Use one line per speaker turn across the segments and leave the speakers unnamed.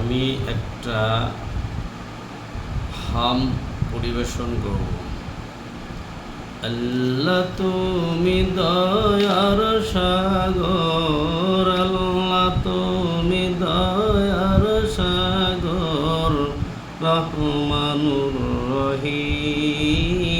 আমি একটা হাম পরিবেশন করব। আল্লাহ তুমি দয়ার সাগর, আল্লাহ তুমি দয়ার সাগর, রহমানুর রহিম।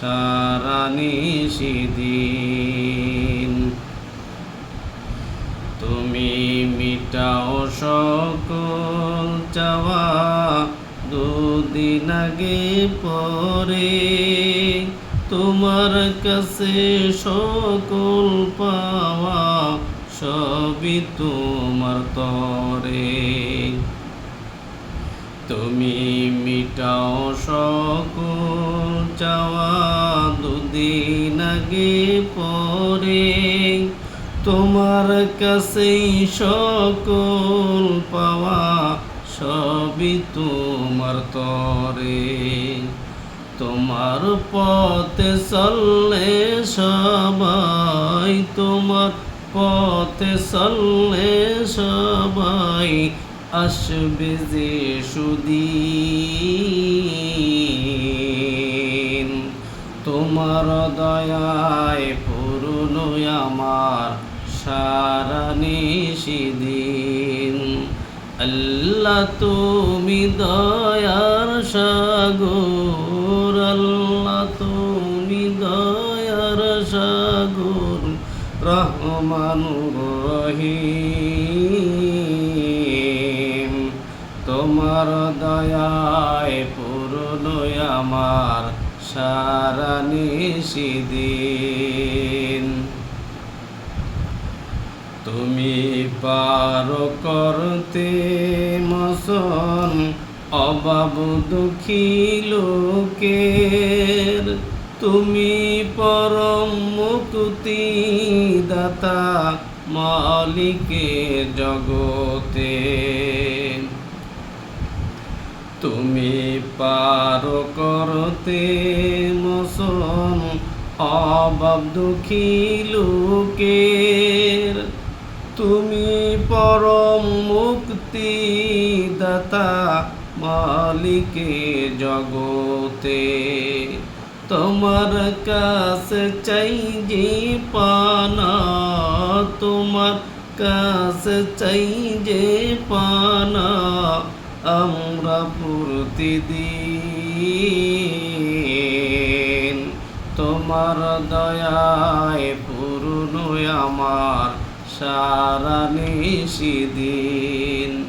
সারা নিষিদিন তুমি মিটাও সকল চাওয়া দুদিন আগে পরে। তোমার কাছে সকল পাওয়া সবই তোমার তরে। তুমি মিটাও সকল চাওয়া দুদিন আগে পরে তোমার কাছেই সকল পাওয়া সবই তোমার তরে। তোমার পথে চললে সবাই তোমার পথে চললে সবাই আসবে যে সুদিন। তোমার দয়ায় পূর্ণ আমার সারা নিষিদিন আল্লাহ তুমি দয়ার সাগর, আল্লাহ তুমি দয়ার সাগর রহমানুর রহিম। তোমার দয়ায় পূর্ণ আমার সারা নিষিদিন তুমি পার করতে মসন অবাব দুঃখী লোকের। তুমি পরম মুক্তি দাতা মালিকে জগতে। তুমি পার করতে মসন অভাব দুঃখী লোকের। তুমি পরম মুক্তি দাতা মালিকে জগতে। তোমার কাছে চাই যে পানা, তোমার কাছে চাই যে পানা। আমরা প্রতিদিন তোমার দয়ায় পূর্ণ আমার সারা নিষিদিন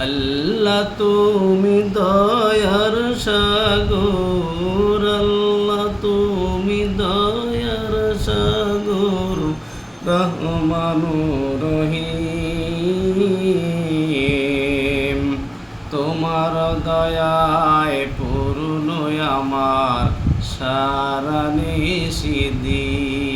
আল্লাহ, তুমি দয়ার সাগর। আল্লাহ, তুমি দয়ার সাগর। রহমানুর রহিম। দয়ায় পূর্ণ আমার সারা নিষিদিন